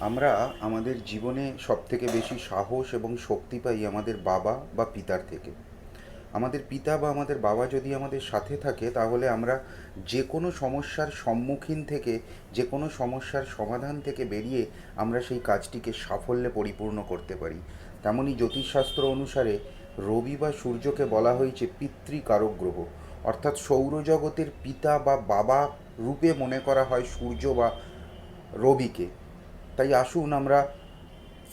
আমরা আমাদের জীবনে সবথেকে বেশি সাহস এবং শক্তি পাই আমাদের বাবা বা পিতার থেকে। আমাদের পিতা বা আমাদের বাবা যদি আমাদের সাথে থাকে, তাহলে আমরা যে কোনো সমস্যার সম্মুখীন থেকে যে কোনো সমস্যার সমাধান থেকে বেরিয়ে আমরা সেই কাজটিকে সাফল্যে পরিপূর্ণ করতে পারি। তেমনই জ্যোতিষশাস্ত্র অনুসারে রবি বা সূর্যকে বলা হয়েছে পিতৃকারক গ্রহ অর্থাৎ সৌরজগতের পিতা বা বাবা রূপে মনে করা হয় সূর্য বা রবিকে। তাই আসুন আমরা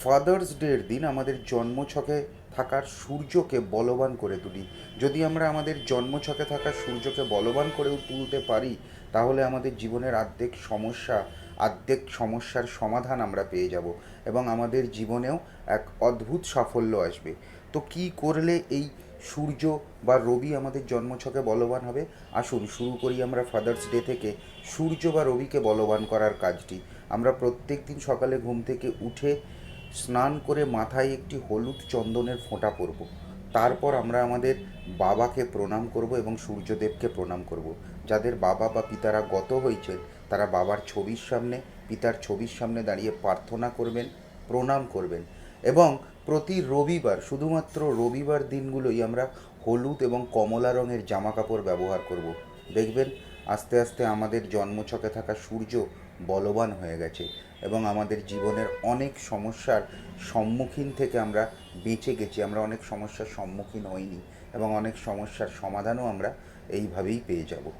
ফাদার্স ডের দিন আমাদের জন্মছকে থাকার সূর্যকে বলবান করে তুলি। যদি আমরা আমাদের জন্মছকে থাকা সূর্যকে বলবান করে তুলতে পারি, তাহলে আমাদের জীবনের আর্ধেক সমস্যা, আর্ধেক সমস্যার সমাধান আমরা পেয়ে যাব এবং আমাদের জীবনেও এক অদ্ভুত সাফল্য আসবে। তো কি করলে এই সূর্য বা রবি আমাদের জন্মছকে বলবান হবে? আসুন শুরু করি আমরা ফাদার্স ডে থেকে। সূর্য বা রবিকে বলবান করার কাজটি। আমরা প্রত্যেক দিন সকালে ঘুম থেকে উঠে স্নান করে মাথায় একটি হলুদ চন্দনের ফোঁটা পরব। তারপর আমরা আমাদের বাবাকে প্রণাম করব এবং সূর্যদেবকে প্রণাম করব। যাদের বাবা বা পিতারা গত হয়েছেন, তারা বাবার ছবির সামনে, পিতার ছবির সামনে দাঁড়িয়ে প্রার্থনা করবেন, প্রণাম করবেন এবং প্রতি রবিবার, শুধুমাত্র রবিবার দিনগুলোই আমরা হলুদ এবং কমলা রঙের জামা কাপড় ব্যবহার করব। দেখবেন আস্তে আস্তে আমাদের জন্মছকে থাকা সূর্য বলবান হয়ে গেছে এবং আমাদের জীবনের অনেক সমস্যার সম্মুখীন থেকে আমরা বেঁচে গেছি। আমরা অনেক সমস্যার সম্মুখীন হইনি এবং অনেক সমস্যার সমাধানও আমরা এইভাবেই পেয়ে যাব।